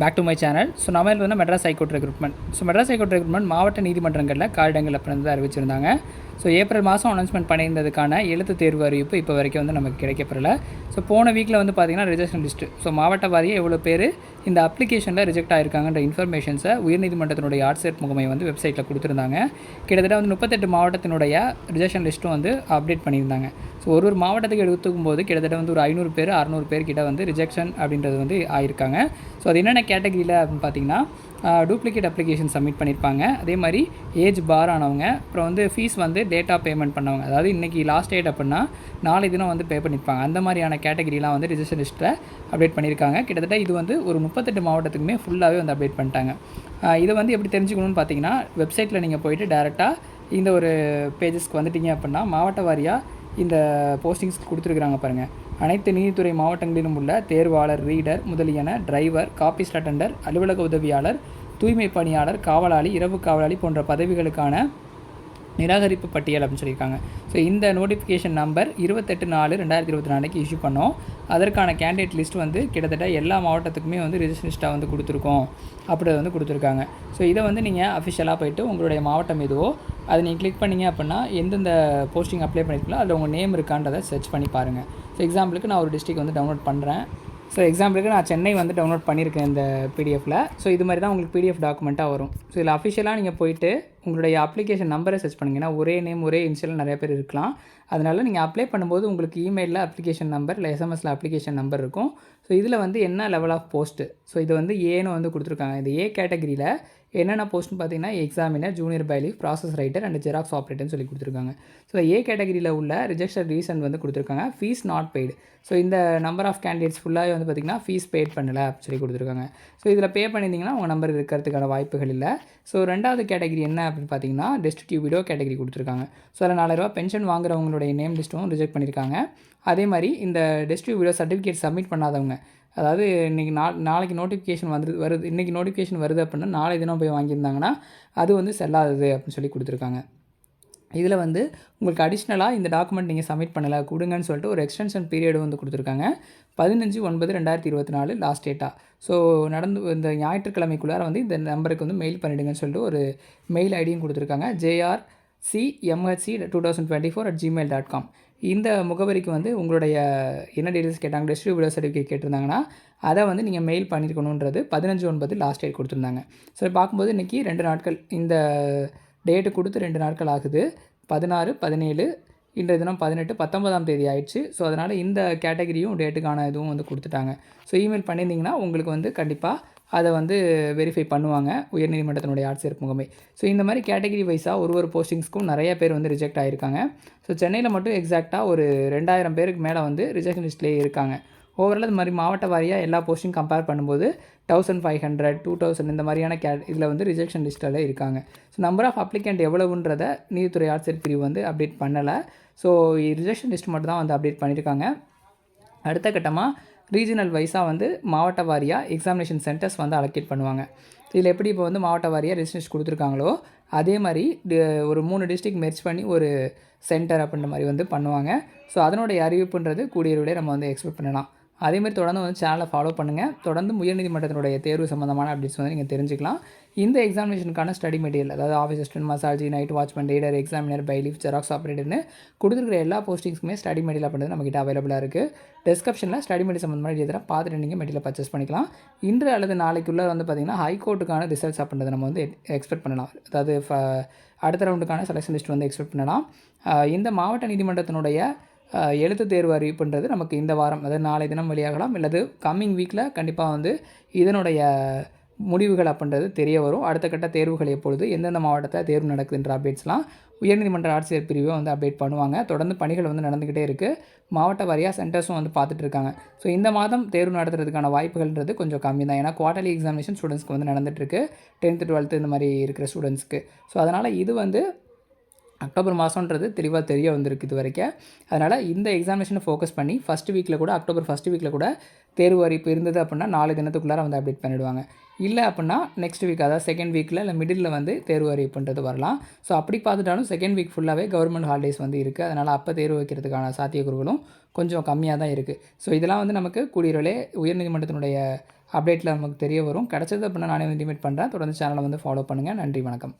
Back to my channel so நம்ம இது வந்து Madras high court recruitment so Madras high court recruitment மாவட்ட நீதிமன்றங்களில் காலிடங்கள் அப்படின்னு தான் அறிவிச்சிருந்தாங்க. ஸோ ஏப்ரல் மாதம் அனௌன்ஸ்மெண்ட் பண்ணியிருந்ததுக்கான எழுத்து தேர்வு அறிவிப்பு இப்போ வரைக்கும் வந்து நமக்கு கிடைக்கப்பெறல. ஸோ போன வீக்கில் வந்து பார்த்திங்கன்னா ரிஜெக்ஷன் லிஸ்ட்டு ஸோ மாவட்ட வாரியாக எவ்வளோ பேர் இந்த அப்ளிகேஷனில் ரிஜெக்ட் ஆகிருக்காங்கன்ற இன்ஃபர்மேஷன்ஸை உயர்நீதிமன்றத்தினுடைய ஆட்சேர்ப் முகமை வந்து வெப்சைட்டில் கொடுத்துருந்தாங்க. கிட்டத்தட்ட வந்து முப்பத்தெட்டு மாவட்டத்தினுடைய ரிஜெக்ஷன் லிஸ்ட்டும் வந்து அப்டேட் பண்ணியிருந்தாங்க. ஸோ ஒரு ஒரு மாவட்டத்துக்கு எடுத்துக்கும் போது கிட்டத்தட்ட வந்து ஒரு ஐநூறு பேர் அறநூறு பேர் கிட்ட வந்து ரிஜெக்ஷன் அப்படின்றது வந்து ஆயிருக்காங்க. ஸோ அது என்னென்ன கேட்டகரியில் அப்படின்னு பார்த்தீங்கன்னா டூப்ளிகேட் அப்ளிகேஷன் சப்மிட் பண்ணியிருப்பாங்க அதே மாதிரி ஏஜ் பார் ஆனவங்க அப்புறம் வந்து ஃபீஸ் வந்து டேட்டா பேமெண்ட் பண்ணவங்க. அதாவது இன்றைக்கி லாஸ்ட் டேட் அப்படின்னா நாளை தினம் வந்து பே பண்ணியிருப்பாங்க அந்த மாதிரியான கேட்டகரிலாம் வந்து ரிஜிஸ்டர் லிஸ்ட்டில் அப்டேட் பண்ணியிருக்காங்க கிட்டத்தட்ட இது வந்து ஒரு முப்பத்தெட்டு மாவட்டத்துக்குமே ஃபுல்லாகவே வந்து அப்டேட் பண்ணிட்டாங்க. இதை வந்து எப்படி தெரிஞ்சுக்கணும்னு பார்த்தீங்கன்னா வெப்சைட்டில் நீங்கள் போயிட்டு டேரெக்டாக இந்த ஒரு பேஜஸ்க்கு வந்துட்டீங்க அப்படின்னா மாவட்ட வாரியாக இந்த போஸ்டிங்ஸ் கொடுத்துருக்குறாங்க பாருங்கள் அனைத்து நீதித்துறை மாவட்டங்களிலும் உள்ள தேர்வாளர் ரீடர் முதலியன டிரைவர் காப்பீஸ் அட்டண்டர் அலுவலக உதவியாளர் தூய்மை பணியாளர் காவலாளி இரவு காவலாளி போன்ற பதவிகளுக்கான நிராகரிப்பு பட்டியல் அப்படின்னு சொல்லியிருக்காங்க. ஸோ இந்த நோட்டிஃபிகேஷன் நம்பர் இருபத்தெட்டு நாலு ரெண்டாயிரத்தி இருபத்தி நாலுக்கு இஷ்யூ பண்ணோம். அதற்கான கேண்டிடேட் லிஸ்ட் வந்து கிட்டத்தட்ட எல்லா மாவட்டத்துக்குமே வந்து ரிஜிஸ்டர் லிஸ்ட்டாக வந்து கொடுத்துருக்கோம். அப்படி வந்து கொடுத்துருக்காங்க. ஸோ இதை வந்து நீங்கள் அஃபிஷியலாக போயிட்டு உங்களுடைய மாவட்டம் எதுவோ அதை நீங்கள் கிளிக் பண்ணிங்க அப்படின்னா எந்தெந்த போஸ்டிங் அப்ளை பண்ணியிருக்கீங்களோ அதில் உங்கள் நேம் இருக்கான்றதை சர்ச் பண்ணி பாருங்கள் எக்ஸாம்பிளுக்கு நான் ஒரு டிஸ்ட்ரிக் வந்து டவுன்லோட் பண்ணுறேன் ஸோ எக்ஸாம்பிளுக்கு நான் சென்னை வந்து டவுன்லோட் பண்ணியிருக்கேன் இந்த பிடிஎஃப்பில் ஸோ இது மாதிரி தான் உங்களுக்கு பிடிஎஃப் டாக்குமெண்ட்டாக வரும். ஸோ இதில் அஃபிஷியலாக நீங்கள் போயிட்டு உங்களுடைய அப்ளிகேஷன் நம்பரை சர்ச் பண்ணிங்கன்னா ஒரே நேம் ஒரே இன்ஷியல் நிறைய பேர் இருக்கலாம். அதனால் நீங்கள் அப்ளை பண்ணும்போது உங்களுக்கு இமெயிலில் அப்ளிகேஷன் நம்பர் இல்லை எஸ்எம்எஸில் அப்ளிகேஷன் நம்பர் இருக்கும். ஸோ இதில் வந்து என்ன லெவல் ஆஃப் போஸ்ட்டு ஸோ இது வந்து ஏன்னு வந்து கொடுத்துருக்காங்க. இந்த ஏ கேட்டகரியில் என்னென்ன போஸ்ட்னு பார்த்தீங்கன்னா examiner junior bailiff process writer and xerox ஆப்ரேட்டர்னு சொல்லி கொடுத்துருக்காங்க. ஸோ ஏ கேட்டகரியில் உள்ள ரிஜெக்ஷன் ரீசன் வந்து கொடுத்துருக்காங்க. ஃபீஸ் நாட் பெய்டு ஸோ இந்த நம்பர் ஆஃப் கேண்டிடேட்ஸ் ஃபுல்லாகவே வந்து பார்த்திங்கன்னா ஃபீஸ் பெய்ட் பண்ணலை அப்படின்னு சொல்லி கொடுத்துருக்காங்க. ஸோ இதில் பே பண்ணியிருந்தீங்கன்னா உங்கள் நம்பர் இருக்கிறதுக்கான வாய்ப்புகள் இல்லை. ஸோ ரெண்டாவது கேட்டகரி என்ன அப்படின்னு பார்த்தீங்கன்னா டெஸ்டிடியூபிடோ கேட்டகரி கொடுத்துருக்காங்க. ஸோ அதில் நாலாயிரரூவா பென்ஷன் வாங்குறவங்களுடைய நேம் லிஸ்ட்டும் ரிஜெக்ட் பண்ணியிருக்காங்க. அதே மாதிரி இந்த டெஸ்டிடியூ சர்டிஃபிகேட் சப்மிட் பண்ணாதவங்க அதாவது இன்றைக்கி நா நாளைக்கு நோட்டிஃபிகேஷன் வந்து வருது இன்றைக்கி நோட்டிஃபிகேஷன் வருது அப்படின்னா நாளை தினம் போய் வாங்கியிருந்தாங்கன்னா அது வந்து செல்லாதது அப்படின்னு சொல்லி கொடுத்துருக்காங்க. இதில் வந்து உங்களுக்கு அடிஷ்னலாக இந்த டாக்குமெண்ட் நீங்கள் சப்மிட் பண்ணலை கொடுங்கன்னு சொல்லிட்டு ஒரு எக்ஸ்டென்ஷன் பீரியடு வந்து கொடுத்துருக்காங்க. பதினஞ்சு ஒன்பது ரெண்டாயிரத்தி இருபத்தி நாலு லாஸ்ட் டேட்டாக ஸோ நடந்து இந்த ஞாயிற்றுக்கிழமைக்குள்ளார வந்து இந்த நம்பருக்கு வந்து மெயில் பண்ணிவிடுங்கன்னு சொல்லிட்டு ஒரு மெயில் ஐடியும் கொடுத்துருக்காங்க. JR CMHC two thousand twenty four at Gmail dot com இந்த முகவரிக்கு வந்து உங்களுடைய என்ன டீட்டெயில்ஸ் கேட்டாங்க டிஸ்ட்ரிபியூட்டர் சர்டிஃபிகேட் கேட்டிருந்தாங்கன்னா அதை வந்து நீங்கள் மெயில் பண்ணியிருக்கணுன்றது பதினஞ்சு ஒன்பது லாஸ்ட் டேட் கொடுத்துருந்தாங்க. ஸோ பார்க்கும்போது இன்றைக்கி ரெண்டு நாட்கள் இந்த டேட்டு கொடுத்து ரெண்டு நாட்கள் ஆகுது. பதினாறு பதினேழு இன்றைய தினம் பதினெட்டு பத்தொன்பதாம் தேதி ஆயிடுச்சு. ஸோ அதனால் இந்த கேட்டகரியும் டேட்டுக்கான இதுவும் வந்து கொடுத்துட்டாங்க. ஸோ இமெயில் பண்ணியிருந்தீங்கன்னா உங்களுக்கு வந்து கண்டிப்பாக அதை வந்து வெரிஃபை பண்ணுவாங்க. உயர்நீதிமன்றத்தினுடைய ஆட்சியர் முகமை. ஸோ இந்த மாதிரி கேட்டகரி வைஸாக ஒரு ஒரு போஸ்டிங்ஸ்க்கும் நிறைய பேர் வந்து ரிஜெக்ட் ஆகிருக்காங்க ஸோ சென்னையில் மட்டும் எக்ஸாக்டாக ஒரு ரெண்டாயிரம் பேருக்கு மேலே வந்து ரிஜெக்ஷன் லிஸ்ட்லேயே இருக்காங்க. ஓவரால் இது மாதிரி மாவட்ட வாரியாக எல்லா போஸ்டிங் கம்பேர் பண்ணும்போது thousand five hundred two thousand இந்த மாதிரியான கே இதில் வந்து ரிஜெக்ஷன் லிஸ்ட்டில் இருக்காங்க. ஸோ நம்பர் ஆஃப் அப்ளிகண்ட் எவ்வளவுன்றத நீதித்துறை ஆட்சியர் பிரிவு வந்து அப்டேட் பண்ணலை. ஸோ ரிஜெக்ஷன் லிஸ்ட் மட்டும் தான் வந்து அப்டேட் பண்ணியிருக்காங்க அடுத்த கட்டமாக ரீஜனல் வைஸாக வந்து மாவட்ட வாரியாக எக்ஸாமினேஷன் சென்டர்ஸ் வந்து அலோகேட் பண்ணுவாங்க. இதில் எப்படி இப்போ வந்து மாவட்ட வாரியாக ரெஜிஸ்ட்ரேஷன் கொடுத்துருக்காங்களோ அதே மாதிரி ஒரு மூணு டிஸ்ட்ரிக்ட் மெர்ச் பண்ணி ஒரு சென்டர் அப்படின்ற மாதிரி வந்து பண்ணுவாங்க. ஸோ அதனுடைய அறிவிப்புன்றது கூடிய நம்ம வந்து எக்ஸ்பெக்ட் பண்ணலாம். அதேமாதிரி தொடர்ந்து வந்து சேனலை ஃபாலோ பண்ணுங்கள் தொடர்ந்து உயர்நீதிமன்றத்தினுடைய தேர்வு சம்மந்தமான அப்டேட்ஸ் வந்து நீங்கள் தெரிஞ்சுக்கலாம். இந்த எக்ஸாமினேஷனுக்கான ஸ்டடி மெட்டீரியல் அதாவது office assistant மசாஜி night watchman reader examiner bailiff xerox ஆப்ரேட்டர்னு கொடுத்துருக்கிற எல்லா போஸ்டிங்ஸ்க்குமே ஸ்டடி மெட்டீரியல் அப்படின்றது நம்மகிட்ட அவைலபிளாக இருக்குது டிஸ்கிரிப்ஷனில் ஸ்டடி மெட்டீரியல் சம்மந்தமான இதெல்லாம் பார்த்துட்டு நீங்கள் மெட்டீரியல் பர்ச்சேஸ் பண்ணிக்கலாம். இன்று அல்லது நாளைக்குள்ளே வந்து பார்த்திங்கன்னா ஹைகோர்ட்டுக்கான ரிசல்ட்ஸ் அப்படின்றத நம்ம வந்து எக்ஸ்பெக்ட் பண்ணலாம். அதாவது ஃப- அடுத்த ரவுண்டுக்கான செலெக்ஷன் லிஸ்ட் வந்து எக்ஸ்பெக்ட் பண்ணலாம். இந்த மாவட்ட நீதிமன்றத்தினுடைய எழுத்து தேர்வு அறிவிப்புன்றது நமக்கு இந்த வாரம் அதாவது நாளை தினம் வெளியாகலாம். அல்லது கம்மிங் வீக்கில் கண்டிப்பாக வந்து இதனுடைய முடிவுகள் அப்படின்றது தெரிய வரும். அடுத்த கட்ட தேர்வுகள் எப்பொழுது எந்தெந்த மாவட்டத்தில் தேர்வு நடக்குதுன்ற அப்டேட்ஸ்லாம் உயர்நீதிமன்ற ஆட்சியர் பிரிவை வந்து அப்டேட் பண்ணுவாங்க. தொடர்ந்து பணிகள் வந்து நடந்துக்கிட்டே இருக்குது மாவட்ட வாரியாக சென்டர்ஸும் வந்து பார்த்துட்டு இருக்காங்க. ஸோ இந்த மாதம் தேர்வு நடத்துறதுக்கான வாய்ப்புகள்ன்றது கொஞ்சம் கம்மி தான். ஏன்னா குவார்டர்லி எக்ஸாமினேஷன் ஸ்டூடெண்ட்ஸ்க்கு வந்து நடந்துட்டுருக்கு டென்த்து டுவெல்த்து இந்த மாதிரி இருக்கிற ஸ்டூடெண்ட்ஸ்க்கு ஸோ அதனால் இது வந்து அக்டோபர் மாதம்ன்றது தெளிவாக தெரிய வந்திருக்கு இது வரைக்கும். அதனால் இந்த எக்ஸாமினேஷனை ஃபோக்கஸ் பண்ணி ஃபஸ்ட் வீக்கில் கூட அக்டோபர் ஃபஸ்ட் வீக்கில் கூட தேர்வு அறிவிப்பு இருந்தது அப்படின்னா நாலு தினத்துக்குள்ளார வந்து அப்டேட் பண்ணிடுவாங்க. இல்லை அப்படின்னா நெக்ஸ்ட் வீக் அதாவது செகண்ட் வீக்கில் இல்லை மிடில் வந்து தேர்வு அறிவிப்புன்றது வரலாம். ஸோ அப்படி பார்த்துட்டாலும் செகண்ட் வீக் ஃபுல்லாகவே கவர்மெண்ட் ஹாலிடேஸ் வந்து இருக்குது அதனால் அப்போ தேர்வு வைக்கிறதுக்கான சாத்தியக்கூறுகளும் கொஞ்சம் கம்மியாக தான் இருக்குது ஸோ இதெல்லாம் வந்து நமக்கு கூடியவர்களே உயர்நீதிமன்றத்தினுடைய அப்டேட்டில் நமக்கு தெரிய வரும். கிடச்சது அப்படின்னா நானே வந்து இன்டிமேட் பண்ணுறேன் தொடர்ந்து சேனலை வந்து ஃபாலோ பண்ணுங்கள் நன்றி வணக்கம்.